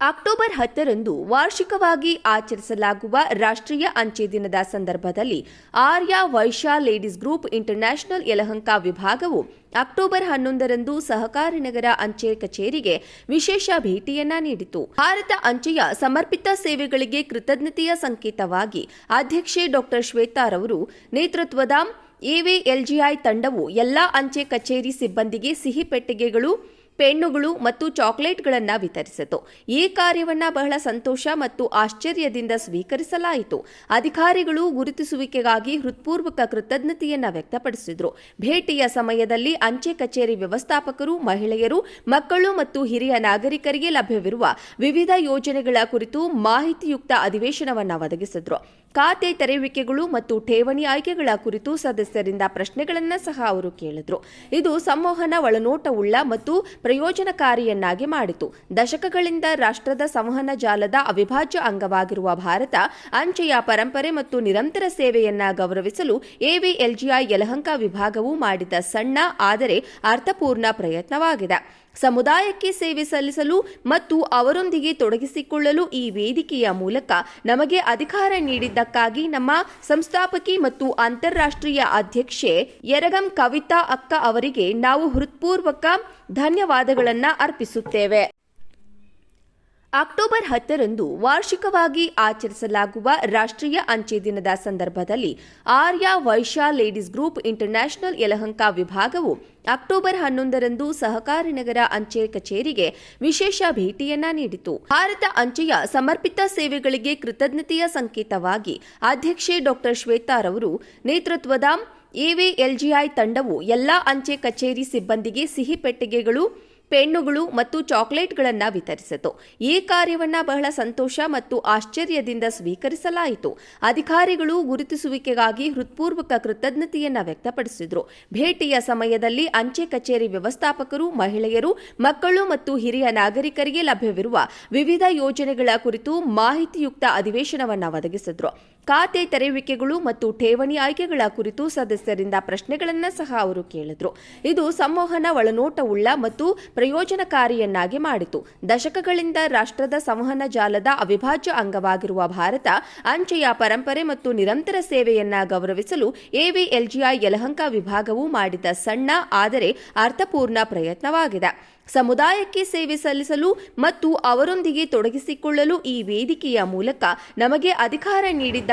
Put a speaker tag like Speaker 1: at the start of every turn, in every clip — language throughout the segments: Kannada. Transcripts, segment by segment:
Speaker 1: ಅಕ್ಟೋಬರ್ ಹತ್ತರಂದು ವಾರ್ಷಿಕವಾಗಿ ಆಚರಿಸಲಾಗುವ ರಾಷ್ಟ್ರೀಯ ಅಂಚೆ ದಿನದ ಸಂದರ್ಭದಲ್ಲಿ Arya Vysya ladies group international Yelahanka ವಿಭಾಗವು ಅಕ್ಟೋಬರ್ ಹನ್ನೊಂದರಂದು ಸಹಕಾರಿ ನಗರ ಅಂಚೆ ಕಚೇರಿಗೆ ವಿಶೇಷ ಭೇಟಿಯನ್ನ ನೀಡಿತು. ಭಾರತ ಅಂಚೆಯ ಸಮರ್ಪಿತ ಸೇವೆಗಳಿಗೆ ಕೃತಜ್ಞತೆಯ ಸಂಕೇತವಾಗಿ ಅಧ್ಯಕ್ಷೆ ಡಾಕ್ಟರ್ ಶ್ವೇತಾರವರು ನೇತೃತ್ವದ ಎವಿಎಲ್ಜಿಐ ತಂಡವು ಎಲ್ಲಾ ಅಂಚೆ ಕಚೇರಿ ಸಿಬ್ಬಂದಿಗೆ ಸಿಹಿ ಪೆಟ್ಟಿಗೆಗಳು ಪೆನ್ನುಗಳು ಮತ್ತು ಚಾಕ್ಲೇಟ್ಗಳನ್ನು ವಿತರಿಸಿತು. ಈ ಕಾರ್ಯವನ್ನ ಬಹಳ ಸಂತೋಷ ಮತ್ತು ಆಶ್ಚರ್ಯದಿಂದ ಸ್ವೀಕರಿಸಲಾಯಿತು. ಅಧಿಕಾರಿಗಳು ಗುರುತಿಸುವಿಕೆಗಾಗಿ ಹೃತ್ಪೂರ್ವಕ ಕೃತಜ್ಞತೆಯನ್ನು ವ್ಯಕ್ತಪಡಿಸಿದರು. ಭೇಟಿಯ ಸಮಯದಲ್ಲಿ ಅಂಚೆ ಕಚೇರಿ ವ್ಯವಸ್ಥಾಪಕರು, ಮಹಿಳೆಯರು, ಮಕ್ಕಳು ಮತ್ತು ಹಿರಿಯ ನಾಗರಿಕರಿಗೆ ಲಭ್ಯವಿರುವ ವಿವಿಧ ಯೋಜನೆಗಳ ಕುರಿತು ಮಾಹಿತಿಯುಕ್ತ ಅಧಿವೇಶನವನ್ನು ಒದಗಿಸಿದ್ರು. ಖಾತೆ ತೆರೆಯುವಿಕೆಗಳು ಮತ್ತು ಠೇವಣಿ ಆಯ್ಕೆಗಳ ಕುರಿತು ಸದಸ್ಯರಿಂದ ಪ್ರಶ್ನೆಗಳನ್ನು ಸಹ ಅವರು ಕೇಳಿದ್ರು. ಇದು ಸಂವಹನ ಒಳನೋಟವುಳ್ಳ ಮತ್ತು ಪ್ರಯೋಜನಕಾರಿಯನ್ನಾಗಿ ಮಾಡಿತು. ದಶಕಗಳಿಂದ ರಾಷ್ಟ್ರದ ಸಂವಹನ ಜಾಲದ ಅವಿಭಾಜ್ಯ ಅಂಗವಾಗಿರುವ ಭಾರತ, ಅಂಚೆಯ ಪರಂಪರೆ ಮತ್ತು ನಿರಂತರ ಸೇವೆಯನ್ನ ಗೌರವಿಸಲು ಎವಿಎಲ್ಜಿಐ ಯಲಹಂಕ ವಿಭಾಗವು ಮಾಡಿದ ಸಣ್ಣ, ಆದರೆ ಅರ್ಥಪೂರ್ಣ ಪ್ರಯತ್ನವಾಗಿದೆ. ಸಮುದಾಯಕ್ಕೆ ಸೇವೆ ಸಲ್ಲಿಸಲು ಮತ್ತು ಅವರೊಂದಿಗೆ ತೊಡಗಿಸಿಕೊಳ್ಳಲು ಈ ವೇದಿಕೆಯ ಮೂಲಕ ನಮಗೆ ಅಧಿಕಾರ ನೀಡಿದ್ದಕ್ಕಾಗಿ ನಮ್ಮ ಸಂಸ್ಥಾಪಕಿ ಮತ್ತು ಅಂತಾರಾಷ್ಟ್ರೀಯ ಅಧ್ಯಕ್ಷೆ ಯರಗಂ ಕವಿತಾ ಅಕ್ಕ ಅವರಿಗೆ ನಾವು ಹೃತ್ಪೂರ್ವಕ ಧನ್ಯವಾದಗಳನ್ನು ಅರ್ಪಿಸುತ್ತೇವೆ. ಅಕ್ಟೋಬರ್ ಹತ್ತರಂದು ವಾರ್ಷಿಕವಾಗಿ ಆಚರಿಸಲಾಗುವ ರಾಷ್ಟ್ರೀಯ ಅಂಚೆ ದಿನದ ಸಂದರ್ಭದಲ್ಲಿ Arya Vysya ladies group international Yelahanka ವಿಭಾಗವು ಅಕ್ಟೋಬರ್ ಹನ್ನೊಂದರಂದು ಸಹಕಾರಿ ನಗರ ಅಂಚೆ ಕಚೇರಿಗೆ ವಿಶೇಷ ಭೇಟಿಯನ್ನ ನೀಡಿತು. ಭಾರತ ಅಂಚೆಯ ಸಮರ್ಪಿತ ಸೇವೆಗಳಿಗೆ ಕೃತಜ್ಞತೆಯ ಸಂಕೇತವಾಗಿ ಅಧ್ಯಕ್ಷೆ ಡಾಕ್ಟರ್ ಶ್ವೇತಾರವರು ನೇತೃತ್ವದ ಎವಿಎಲ್ಜಿಐ ತಂಡವು ಎಲ್ಲಾ ಅಂಚೆ ಕಚೇರಿ ಸಿಬ್ಬಂದಿಗೆ ಸಿಹಿ ಪೆಟ್ಟಿಗೆಗಳು ಪೆನ್ನುಗಳು ಮತ್ತು ಚಾಕ್ಲೇಟ್ಗಳನ್ನು ವಿತರಿಸಿತು. ಈ ಕಾರ್ಯವನ್ನ ಬಹಳ ಸಂತೋಷ ಮತ್ತು ಆಶ್ಚರ್ಯದಿಂದ ಸ್ವೀಕರಿಸಲಾಯಿತು. ಅಧಿಕಾರಿಗಳು ಗುರುತಿಸುವಿಕೆಗಾಗಿ ಹೃತ್ಪೂರ್ವಕ ಕೃತಜ್ಞತೆಯನ್ನ ವ್ಯಕ್ತಪಡಿಸಿದರು. ಭೇಟಿಯ ಸಮಯದಲ್ಲಿ ಅಂಚೆ ಕಚೇರಿ ವ್ಯವಸ್ಥಾಪಕರು, ಮಹಿಳೆಯರು, ಮಕ್ಕಳು ಮತ್ತು ಹಿರಿಯ ನಾಗರಿಕರಿಗೆ ಲಭ್ಯವಿರುವ ವಿವಿಧ ಯೋಜನೆಗಳ ಕುರಿತು ಮಾಹಿತಿಯುಕ್ತ ಅಧಿವೇಶನವನ್ನ ಒದಗಿಸಿದ್ರು. ಖಾತೆ ತೆರೆಯುವಿಕೆಗಳು ಮತ್ತು ಠೇವಣಿ ಆಯ್ಕೆಗಳ ಕುರಿತು ಸದಸ್ಯರಿಂದ ಪ್ರಶ್ನೆಗಳನ್ನು ಸಹ ಅವರು ಕೇಳಿದ್ರು. ಇದು ಸಂವಹನ ಒಳನೋಟವುಳ್ಳ ಮತ್ತು ಪ್ರಯೋಜನಕಾರಿಯನ್ನಾಗಿ ಮಾಡಿತು. ದಶಕಗಳಿಂದ ರಾಷ್ಟ್ರದ ಸಂವಹನ ಜಾಲದ ಅವಿಭಾಜ್ಯ ಅಂಗವಾಗಿರುವ ಭಾರತ, ಅಂಚೆಯ ಪರಂಪರೆ ಮತ್ತು ನಿರಂತರ ಸೇವೆಯನ್ನ ಗೌರವಿಸಲು ಎವಿಎಲ್ಜಿಐ ಯಲಹಂಕ ವಿಭಾಗವು ಮಾಡಿದ ಸಣ್ಣ, ಆದರೆ ಅರ್ಥಪೂರ್ಣ ಪ್ರಯತ್ನವಾಗಿದೆ. ಸಮುದಾಯಕ್ಕೆ ಸೇವೆ ಸಲ್ಲಿಸಲು ಮತ್ತು ಅವರೊಂದಿಗೆ ತೊಡಗಿಸಿಕೊಳ್ಳಲು ಈ ವೇದಿಕೆಯ ಮೂಲಕ ನಮಗೆ ಅಧಿಕಾರ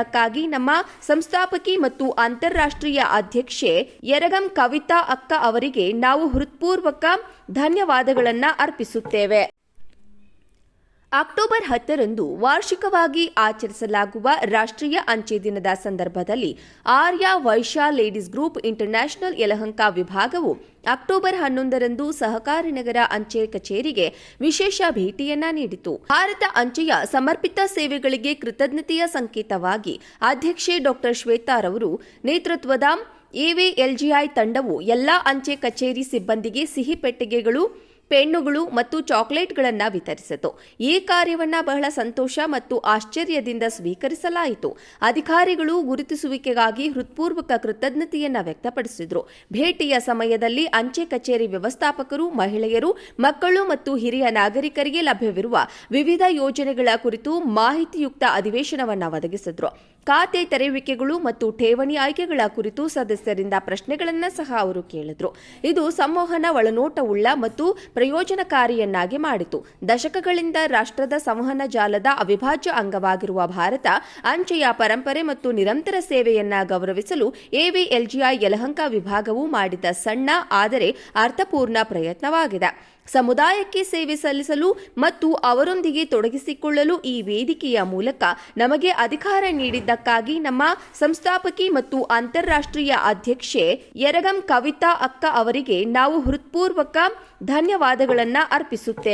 Speaker 1: ನೀಡಿದ್ದಕ್ಕಾಗಿ ನಮ್ಮ ಸಂಸ್ಥಾಪಕಿ ಮತ್ತು ಅಂತಾರಾಷ್ಟ್ರೀಯ ಅಧ್ಯಕ್ಷೆ ಯರಗಂ ಕವಿತಾ ಅಕ್ಕ ಅವರಿಗೆ ನಾವು ಹೃತ್ಪೂರ್ವಕ ಧನ್ಯವಾದಗಳನ್ನು ಅರ್ಪಿಸುತ್ತೇವೆ. ಅಕ್ಟೋಬರ್ ಹತ್ತರಂದು ವಾರ್ಷಿಕವಾಗಿ ಆಚರಿಸಲಾಗುವ ರಾಷ್ಟ್ರೀಯ ಅಂಚೆ ದಿನದ ಸಂದರ್ಭದಲ್ಲಿ Arya Vysya ladies group international Yelahanka ವಿಭಾಗವು ಅಕ್ಟೋಬರ್ ಹನ್ನೊಂದರಂದು ಸಹಕಾರಿ ನಗರ ಅಂಚೆ ಕಚೇರಿಗೆ ವಿಶೇಷ ಭೇಟಿಯನ್ನ ನೀಡಿತು. ಭಾರತ ಅಂಚೆಯ ಸಮರ್ಪಿತ ಸೇವೆಗಳಿಗೆ ಕೃತಜ್ಞತೆಯ ಸಂಕೇತವಾಗಿ ಅಧ್ಯಕ್ಷೆ ಡಾಕ್ಟರ್ ಶ್ವೇತಾರವರು ನೇತೃತ್ವದ ಎವಿಎಲ್ಜಿಐ ತಂಡವು ಎಲ್ಲಾ ಅಂಚೆ ಕಚೇರಿ ಸಿಬ್ಬಂದಿಗೆ ಸಿಹಿ ಪೆಟ್ಟಿಗೆಗಳು ಪೆನ್ನುಗಳು ಮತ್ತು ಚಾಕ್ಲೇಟ್ಗಳನ್ನು ವಿತರಿಸಿತು. ಈ ಕಾರ್ಯವನ್ನು ಬಹಳ ಸಂತೋಷ ಮತ್ತು ಆಶ್ಚರ್ಯದಿಂದ ಸ್ವೀಕರಿಸಲಾಯಿತು. ಅಧಿಕಾರಿಗಳು ಗುರುತಿಸುವಿಕೆಗಾಗಿ ಹೃತ್ಪೂರ್ವಕ ಕೃತಜ್ಞತೆಯನ್ನು ವ್ಯಕ್ತಪಡಿಸಿದರು. ಭೇಟಿಯ ಸಮಯದಲ್ಲಿ ಅಂಚೆ ಕಚೇರಿ ವ್ಯವಸ್ಥಾಪಕರು, ಮಹಿಳೆಯರು, ಮಕ್ಕಳು ಮತ್ತು ಹಿರಿಯ ನಾಗರಿಕರಿಗೆ ಲಭ್ಯವಿರುವ ವಿವಿಧ ಯೋಜನೆಗಳ ಕುರಿತು ಮಾಹಿತಿಯುಕ್ತ ಅಧಿವೇಶನವನ್ನು ಒದಗಿಸಿದ್ರು. ಖಾತೆ ತೆರೆಯುವಿಕೆಗಳು ಮತ್ತು ಠೇವಣಿ ಆಯ್ಕೆಗಳ ಕುರಿತು ಸದಸ್ಯರಿಂದ ಪ್ರಶ್ನೆಗಳನ್ನು ಸಹ ಅವರು ಕೇಳಿದ್ರು. ಇದು ಸಂವಹನ ಒಳನೋಟವುಳ್ಳ ಮತ್ತು ಪ್ರಯೋಜನಕಾರಿಯನ್ನಾಗಿ ಮಾಡಿತು. ದಶಕಗಳಿಂದ ರಾಷ್ಟ್ರದ ಸಂವಹನ ಜಾಲದ ಅವಿಭಾಜ್ಯ ಅಂಗವಾಗಿರುವ ಭಾರತ, ಅಂಚೆಯ ಪರಂಪರೆ ಮತ್ತು ನಿರಂತರ ಸೇವೆಯನ್ನ ಗೌರವಿಸಲು ಎವಿಎಲ್ಜಿಐ ಯಲಹಂಕ ವಿಭಾಗವು ಮಾಡಿದ ಸಣ್ಣ, ಆದರೆ ಅರ್ಥಪೂರ್ಣ ಪ್ರಯತ್ನವಾಗಿದೆ. ಸಮುದಾಯಕ್ಕೆ ಸೇವೆ ಸಲ್ಲಿಸಲು ಮತ್ತು ಅವರೊಂದಿಗೆ ತೊಡಗಿಸಿಕೊಳ್ಳಲು ಈ ವೇದಿಕೆಯ ಮೂಲಕ ನಮಗೆ ಅಧಿಕಾರ ನೀಡಿದ್ದಕ್ಕಾಗಿ ನಮ್ಮ ಸಂಸ್ಥಾಪಕಿ ಮತ್ತು ಅಂತಾರಾಷ್ಟ್ರೀಯ ಅಧ್ಯಕ್ಷೆ ಯರಗಂ ಕವಿತಾ ಅಕ್ಕ ಅವರಿಗೆ ನಾವು ಹೃತ್ಪೂರ್ವಕ ಧನ್ಯವಾದಗಳನ್ನು ಅರ್ಪಿಸುತ್ತೇವೆ.